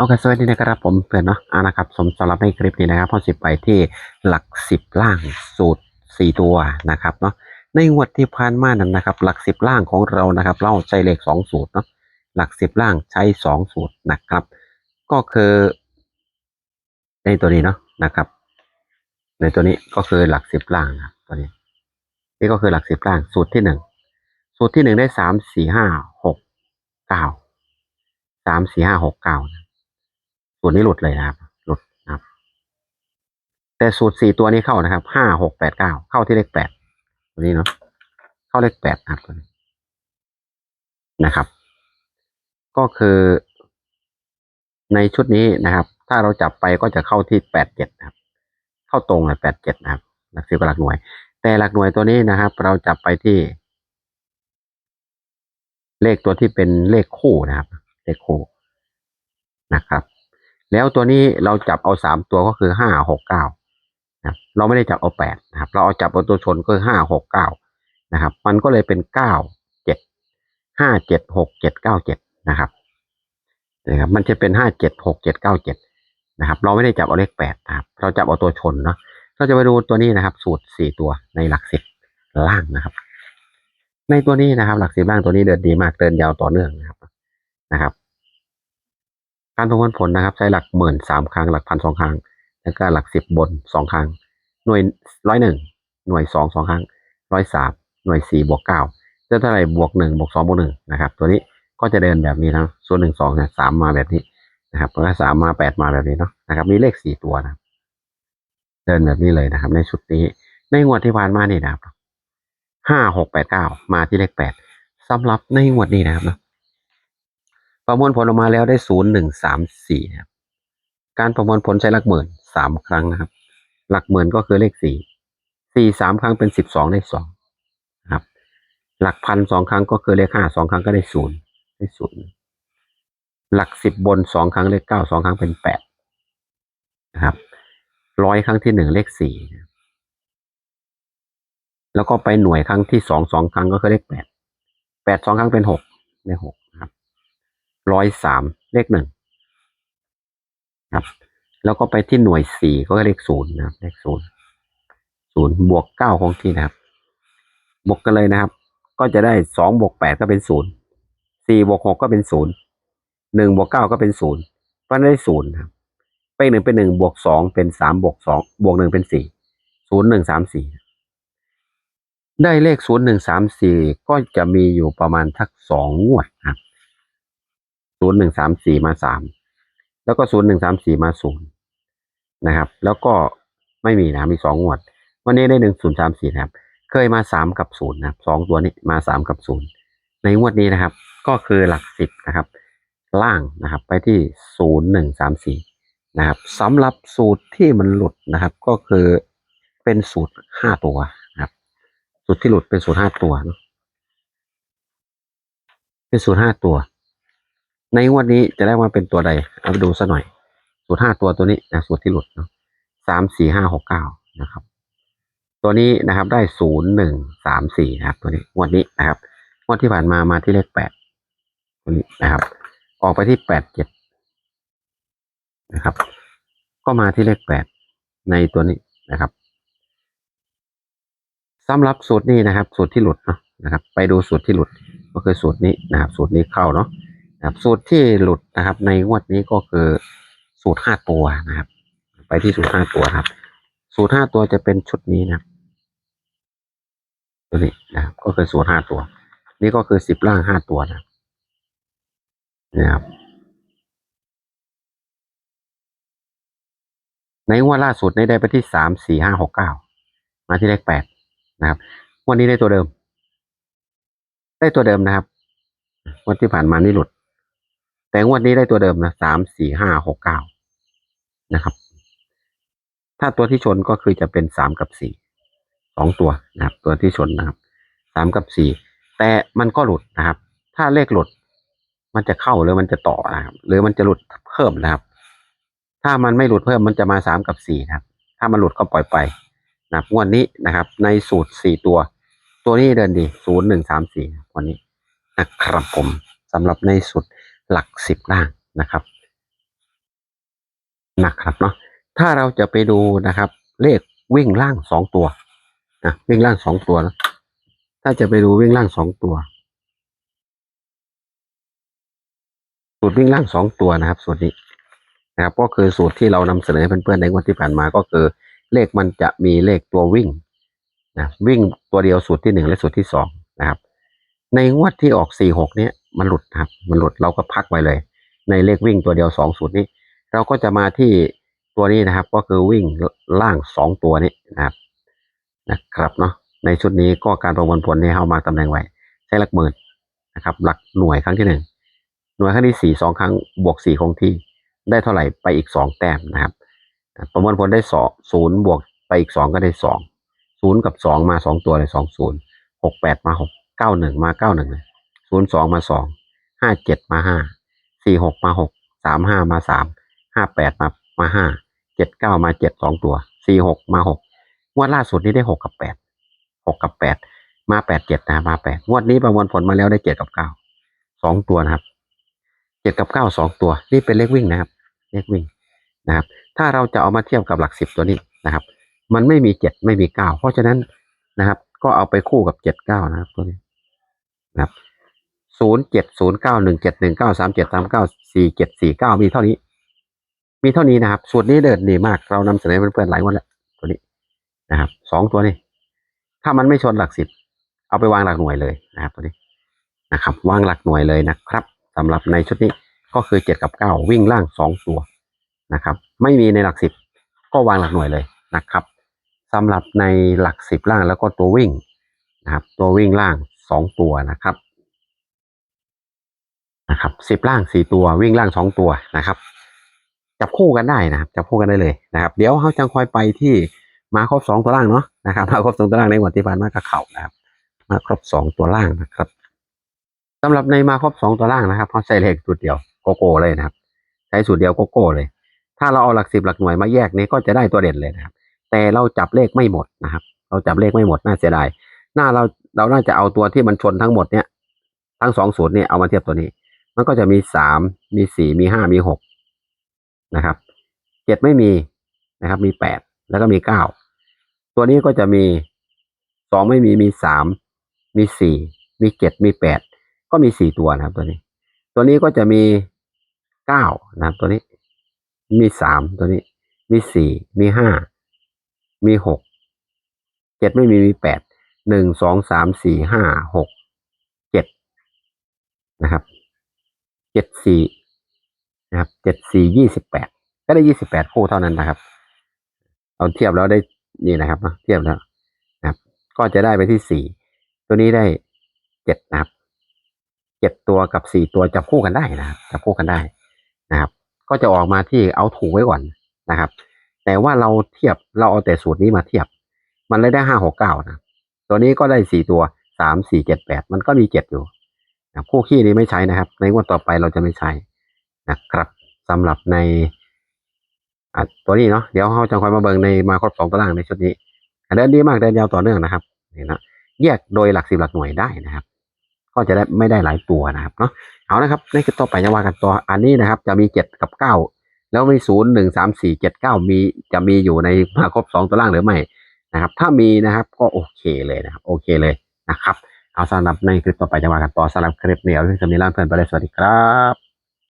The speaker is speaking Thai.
โอเคสวัสดีนะครับผมเพื่อนเนาะอ่านะครับสมสำหรับในคลิปนี้นะครับพอสิบไปที่หลักสิบล่างสูตรสี่ตัวนะครับเนาะในงวดที่ผ่านมานั้นนะครับ หลักสิบล่างของเรานะครับ เราใช้เลขสองสูตรเนาะหลักสิบล่างใช้สองสูตรนะครับ ก็คือในตัวนี้เนาะนะครับ ในตัวนี้ก็คือหลักสิบล่างนะครับตัวนี้ นี่ก็คือหลักสิบล่างสูตรที่หนึ่งสูตรที่หนึ่งได้สามสี่ห้าหกเก้าสามสี่ห้าหกเก้านะ ส่วนนี้หลุดเลยนะครับ หลุดนะครับ แต่สูตรสี่ตัวนี้เข้านะครับห้าหกแปดเก้าเข้าที่เลขแปดตัวนี้เนาะเข้าเลขแปดนะครับตัวนี้นะครับ ก็คือ ในชุดนี้นะครับ ถ้าเราจับไปก็จะเข้าที่แปดเจ็ดนะครับ เข้าตรงเลยแปดเจ็ดนะครับหลักสิบกับหลักหน่วย แต่หลักหน่วยตัวนี้นะครับ เราจับไปที่ เลขตัวที่เป็นเลขคู่นะครับ เลขคู่นะครับ แล้วตัวนี้เราจับเอาสามตัวก็คือห้าหกเก้านะครับเราไม่ได้จับเอาแปดนะครับ เราเอาจับเอาตัวชนก็คือห้าหกเก้านะครับ มันก็เลยเป็นเก้าเจ็ดห้าเจ็ดหกเจ็ดเก้าเจ็ดนะครับนะครับมันจะเป็นห้าเจ็ดหกเจ็ดเก้าเจ็ดนะครับ เราไม่ได้จับเอาเลขแปดนะครับ เราจับเอาตัวชนเนาะเราจะไปดูตัวนี้นะครับ สูตรสี่ตัวในหลักสิบล่างนะครับ ในตัวนี้นะครับ หลักสิบล่างตัวนี้เดินดีมากเดินยาวต่อเนื่องนะครับนะครับ การประมวลผลนะครับ ใช้หลักหมื่นสามครั้ง หลักพันสองครั้ง แล้วก็หลักสิบบนสองครั้ง หน่วยร้อยหนึ่งหน่วยสองสองครั้งร้อยสามหน่วยสี่บวกเก้าเท่าไหร่บวกหนึ่งบวกสองบวกหนึ่งนะครับ ตัวนี้ก็จะเดินแบบนี้นะส่วนหนึ่งสองเนี่ยสามมาแบบนี้นะครับแล้วก็สามมาแปดมาแบบนี้เนาะนะครับ มีเลขสี่ตัวนะเดินแบบนี้เลยนะครับ ในชุดนี้ในงวดที่ผ่านมานี่นะครับห้าหกแปดเก้ามาที่เลขแปดสำหรับในงวดนี้นะครับเนาะ ประมวลผลออกมาแล้วได้ศูนย์หนึ่งสามสี่ครับการประมวลผลใช้หลักหมื่นสามครั้งนะครับ หลักหมื่นก็คือเลขสี่สี่สามครั้งเป็นสิบสองได้สองครับ หลักพันสองครั้งก็คือเลขห้าสองครั้งก็ได้ศูนย์ได้ศูนย์หลักสิบบนสองครั้งเลขเก้าสองครั้งเป็นแปดนะครับร้อยครั้งที่หนึ่งเลขสี่แล้วก็ไปหน่วยครั้งที่สองสองครั้งก็คือเลขแปดแปดสองครั้งเป็นหกได้หก ร้อยสามเลขหนึ่งครับ แล้วก็ไปที่หน่วยสี่ก็เลขศูนย์นะครับ เลขศูนย์ศูนย์บวกเก้าของที่นะครับ บวกกันเลยนะครับ ก็จะได้สองบวกแปดก็เป็นศูนย์สี่บวกหกก็เป็นศูนย์หนึ่งบวกเก้าก็เป็นศูนย์เพราะได้ศูนย์ครับไปหนึ่งเป็นหนึ่งบวกสองเป็นสามบวกสองบวกหนึ่งเป็นสี่ศูนย์หนึ่งสามสี่ได้เลขศูนย์หนึ่งสามสี่ก็จะมีอยู่ประมาณทักสองงวดครับ ศูนย์หนึ่งสามสี่มาสามแล้วก็ศูนย์หนึ่งสามสี่มาศูนย์นะครับ แล้วก็ไม่มีนะมีสองงวด วันนี้ได้หนึ่งศูนย์สามสี่นะครับ เคยมาสามกับศูนย์นะครับสองตัวนี้มาสามกับศูนย์ในงวดนี้นะครับ ก็คือหลักสิบนะครับ ล่างนะครับไปที่ศูนย์หนึ่งสามสี่นะครับสำหรับสูตรที่มันหลุดนะครับ ก็คือเป็นสูตรห้าตัวนะครับ สูตรที่หลุดเป็นสูตรห้าตัวเนอะเป็นสูตรห้าตัว ในงวดนี้จะได้มาเป็นตัวใด เอาไปดูซะหน่อย สูตรห้าตัวตัวนี้นะสูตรที่หลุดเนาะสามสี่ห้าหกเก้านะครับ ตัวนี้นะครับได้ศูนย์หนึ่งสามสี่นะครับ ตัวนี้งวดนี้นะครับงวดที่ผ่านมามาที่เลขแปดตัวนี้นะครับ ออกไปที่แปดเจ็ดนะครับ ก็มาที่เลขแปดในตัวนี้นะครับสำหรับสูตรนี้นะครับ สูตรที่หลุดเนาะนะครับ ไปดูสูตรที่หลุด ก็คือสูตรนี้นะครับ สูตรนี้เข้าเนาะ นะครับ สูตรที่หลุดนะครับ ในงวดนี้ก็คือสูตรห้าตัวนะครับ ไปที่สูตรห้าตัวครับ สูตรห้าตัวจะเป็นชุดนี้นะตัวนี้นะครับ ก็คือสูตรห้าตัว นี่ก็คือสิบล่างห้าตัวนะนะครับในงวดล่าสุดได้ไปที่สามสี่ห้าหกเก้ามาที่เลขแปดนะครับวันนี้ได้ตัวเดิม ได้ตัวเดิมนะครับวันที่ผ่านมานี่หลุด แต่งวดนี้ได้ตัวเดิมนะสามสี่ห้าหกเก้านะครับ ถ้าตัวที่ชนก็คือจะเป็นสามกับสี่สองตัวนะครับ ตัวที่ชนนะครับสามกับสี่แต่มันก็หลุดนะครับ ถ้าเลขหลุด มันจะเข้าหรือมันจะต่อนะครับ หรือมันจะหลุดเพิ่มนะครับ ถ้ามันไม่หลุดเพิ่มมันจะมาสามกับสี่นะครับ ถ้ามันหลุดก็ปล่อยไปนะงวดนี้นะครับ ในสูตรสี่ตัว ตัวนี้เดินดีศูนย์หนึ่งสามสี่วันนี้นะครับผมสำหรับในสูตร หลักสิบล่างนะครับนะครับเนาะถ้าเราจะไปดูนะครับ เลขวิ่งล่างสองตัวนะวิ่งล่างสองตัวนะถ้าจะไปดูวิ่งล่างสองตัวสูตรวิ่งล่างสองตัวนะครับ สูตรนี้นะครับ ก็คือสูตรที่เรานำเสนอให้เพื่อนๆในงวันที่ผ่านมาก็คือ เลขมันจะมีเลขตัววิ่งนะวิ่งตัวเดียวสูตรที่หนึ่งและสูตรที่สองนะครับ ในงวดที่ออกสี่หกเนี้ย มันหลุดนะครับ มันหลุดเราก็พักไว้เลย ในเลขวิ่งตัวเดียวสองสูตรนี้ เราก็จะมาที่ตัวนี้นะครับ ก็คือวิ่งล่างสองตัวนี้นะครับนะครับเนาะในชุดนี้ก็การประมวลผลเนี่ยเอามาตำแหน่งไว้ใช้หลักหมื่นนะครับ หลักหน่วยครั้งที่หนึ่งหน่วยครั้งที่สี่สองครั้งบวกสี่คงที่ได้เท่าไหร่ไปอีกสองแต้มนะครับ ประมวลผลได้สองศูนย์บวกไปอีกสองก็ได้สองศูนย์กับสองมาสองตัวเลยสองศูนย์หกแปดมาหกเก้าหนึ่งมาเก้าหนึ่งเลย ศูนย์สองมาสองห้าเจ็ดมาห้าสี่หกมาหกสามห้ามาสามห้าแปดมามาห้าเจ็ดเก้ามาเจ็ดสองตัวสี่หกมาหกงวดล่าสุดนี้ได้หกกับแปดหกกับแปดมาแปดเจ็ดนะมาแปดงวดนี้ประมวลผลมาแล้วได้เจ็ดกับเก้าสองตัวนะครับเจ็ดกับเก้าสองตัว นี่เป็นเลขวิ่งนะครับ เลขวิ่งนะครับ ถ้าเราจะเอามาเทียบกับหลักสิบตัวนี้นะครับ มันไม่มีเจ็ดไม่มีเก้าเพราะฉะนั้นนะครับ ก็เอาไปคู่กับเจ็ดเก้านะครับตัวนี้นะครับ ศูนย์เจ็ดศูนย์เก้าหนึ่งเจ็ดหนึ่งเก้าสามเจ็ดสามเก้าสี่เจ็ดสี่เก้ามีเท่านี้ มีเท่านี้นะครับ สูตรนี้เดินดีมาก เรานำเสนอเพื่อนๆหลายวันแล้วตัวนี้นะครับสองตัวนี้ ถ้ามันไม่ชนหลักสิบเอาไปวางหลักหน่วยเลยนะครับตัวนี้นะครับ วางหลักหน่วยเลยนะครับสำหรับในชุดนี้ก็คือเจ็ดกับเก้าวิ่งล่างสองตัวนะครับ ไม่มีในหลักสิบก็วางหลักหน่วยเลยนะครับสำหรับในหลักสิบล่างแล้วก็ตัววิ่งนะครับ ตัววิ่งล่างสองตัวนะครับ นะครับสิบล่างสี่ตัววิ่งล่างสองตัวนะครับ จับคู่กันได้นะครับจับคู่กันได้เลยนะครับ เดี๋ยวเขาจะคอยไปที่มาครบสองตัวล่างเนาะนะครับมาครบสองตัวล่างในวันที่ผ่านมากับเข่านะครับ มาครบสองตัวล่างนะครับสำหรับในมาครบสองตัวล่างนะครับเขาใช้เลขสูตรเดียวโกโก้เลยนะครับ ใช้สูตรเดียวโกโก้เลย ถ้าเราเอาหลักสิบหลักหน่วยมาแยกนี้ก็จะได้ตัวเด่นเลยนะครับ แต่เราจับเลขไม่หมดนะครับ เราจับเลขไม่หมดน่าเสียดายหน้าเราเราน่าจะเอาตัวที่มันชนทั้งหมดเนี่ยทั้งสองสูตรเนี่ยเอามาเทียบตัวนี้ มันก็จะมีสามมีสี่มีห้ามีหกนะครับเจ็ดไม่มีนะครับ มีแปดแล้วก็มีเก้าตัวนี้ก็จะมีสองไม่มีมีสามมีสี่มีเจ็ดมีแปดก็มีสี่ตัวนะครับตัวนี้ ตัวนี้ก็จะมีเก้านะครับตัวนี้มีสามตัวนี้ มีสี่มีห้ามีหกเจ็ดไม่มีมีแปดหนึ่งสองสามสี่ห้าหกเจ็ดนะครับ เจ็ดสี่นะครับเจ็ดสี่ยี่สิบแปดก็ได้ยี่สิบแปดคู่เท่านั้นนะครับเอาเทียบแล้วได้นี่นะครับเทียบแล้วนะครับ ก็จะได้ไปที่สี่ตัวนี้ได้เจ็ดนะครับเจ็ดตัวกับสี่ตัวจับคู่กันได้นะครับจับคู่กันได้นะครับ ก็จะออกมาที่เอาถูกไว้ก่อนนะครับ แต่ว่าเราเทียบเราเอาแต่สูตรนี้มาเทียบ มันเลยได้ห้าหกเก้านะ ตัวนี้ก็ได้สี่ตัวสามสี่เจ็ดแปดมันก็มีเจ็ดอยู่ คู่ขี้นี้ไม่ใช้นะครับ ในงวดต่อไปเราจะไม่ใช้นะครับสำหรับในตัวนี้เนาะเดี๋ยวเราจะคอยมาเบิ่งในมาครบสองตารางในชุดนี้เดินดีมากเดินยาวต่อเนื่องนะครับนี่นะแยกโดยหลักสิบหลักหน่วยได้นะครับ ก็จะได้ไม่ได้หลายตัวนะครับเนาะเอานะครับในต่อไปจะว่ากันตัวอันนี้นะครับ จะมีเจ็ดกับเก้าแล้วมีศูนย์หนึ่งสามสี่เจ็ดเก้ามีจะมีอยู่ในมาครบสองตัวล่างหรือไม่นะครับ ถ้ามีนะครับก็โอเคเลยนะครับโอเคเลยนะครับ เอาสำหรับในคลิปต่อไปจะมากันต่อสำหรับคลิปเดียวที่จะมีร่างเพื่อนไปเลยสวัสดีครับ